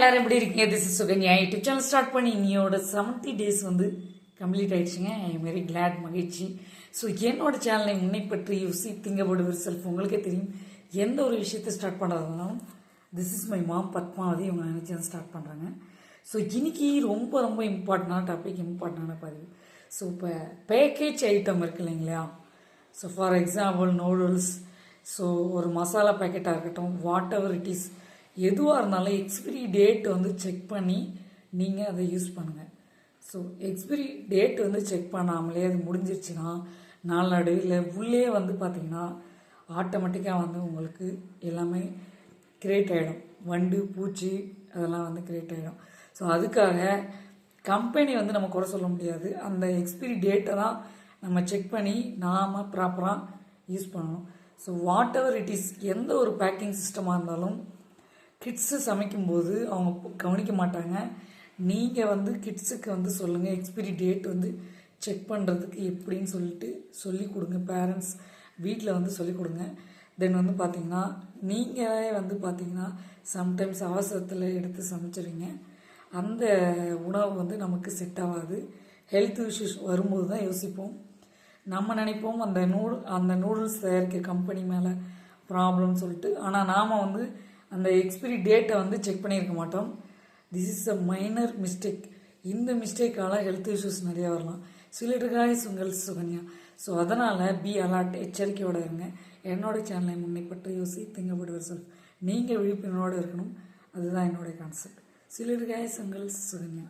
எல்லாரும் எப்படி இருக்கீங்க? This is Sukanya YouTube channel start பண்ணி இன்னையோட செவன்ட்டி டேஸ் வந்து கம்ப்ளீட் ஆயிடுச்சுங்க. ஐ எம் வெரி கிளாட் மகிழ்ச்சி. ஸோ என்னோட சேனலை முன்னை பற்றி யூசி திங்க போடுவர் செல்ஃப் உங்களுக்கே தெரியும். எந்த ஒரு விஷயத்தை start பண்ணுறதுனாலும் this is my mom Padmavathi இவங்க நினச்சி ஸ்டார்ட் பண்ணுறாங்க ஸோ இன்னைக்கு ரொம்ப ரொம்ப இம்பார்ட்டண்டான டாபிக் இம்பார்ட்டண்டான பதிவு. ஸோ இப்போ பேக்கேஜ் ஐட்டம் இருக்கு இல்லைங்களா? So for example noodles so ஒரு மசாலா பேக்கெட்டாக இருக்கட்டும் வாட் எவர் இட் இஸ் எதுவாக இருந்தாலும் எக்ஸ்பிரி டேட் வந்து செக் பண்ணி நீங்கள் அதை யூஸ் பண்ணுங்கள் ஸோ எக்ஸ்பிரி டேட் வந்து செக் பண்ணாமலே அது முடிஞ்சிருச்சுன்னா நாளடைவில் இல்லை உள்ளே வந்து பார்த்தீங்கன்னா ஆட்டோமேட்டிக்காக வந்து உங்களுக்கு எல்லாமே கிரியேட் ஆகிடும் வண்டு பூச்சி அதெல்லாம் வந்து கிரியேட் ஆகிடும் ஸோ அதுக்காக கம்பெனி வந்து நம்ம குறை சொல்ல முடியாது. அந்த எக்ஸ்பிரி டேட்டை தான் நம்ம செக் பண்ணி நாம் ப்ராப்பராக யூஸ் பண்ணணும். So whatever it is எந்த ஒரு பேக்கிங் சிஸ்டமாக இருந்தாலும் கிட்ஸு சமைக்கும்போது அவங்க கவனிக்க மாட்டாங்க. நீங்கள் வந்து கிட்ஸுக்கு வந்து சொல்லுங்கள் எக்ஸ்பிரி டேட் வந்து செக் பண்ணுறதுக்கு எப்படின்னு சொல்லிட்டு சொல்லி கொடுங்க பேரண்ட்ஸ் வீட்டில் வந்து சொல்லி கொடுங்க. தென் வந்து பார்த்தீங்கன்னா நீங்களே வந்து பார்த்தீங்கன்னா சம்டைம்ஸ் அவசரத்தில் எடுத்து சமைச்சிருவீங்க. அந்த உணவு வந்து நமக்கு செட் ஆகாது. ஹெல்த் இஷ்யூஸ் வரும்போது தான் யோசிப்போம். நம்ம நினைப்போம் அந்த நூல் அந்த நூடுல்ஸ் தயாரிக்கிற கம்பெனி மேலே ப்ராப்ளம்னு சொல்லிட்டு. ஆனால் நாம் வந்து அந்த எக்ஸ்பிரி டேட்டை வந்து செக் பண்ணியிருக்க மாட்டோம். This is a minor mistake இந்த மிஸ்டேக்கால் ஹெல்த் இஷ்யூஸ் நிறைய வரலாம். சிலிடுகாய் உங்கள் சுகன்யா. ஸோ அதனால் பி அலர்ட் எச்சரிக்கையோடு இருங்க. என்னோட சேனலை முன்னைப்பட்டு யோசி திங்கப்படுவர் சொல். நீங்கள் விழிப்புணர்வோடு இருக்கணும். அதுதான் என்னுடைய கான்செப்ட் சிலிடுகாய் உங்கள் சுகன்யா.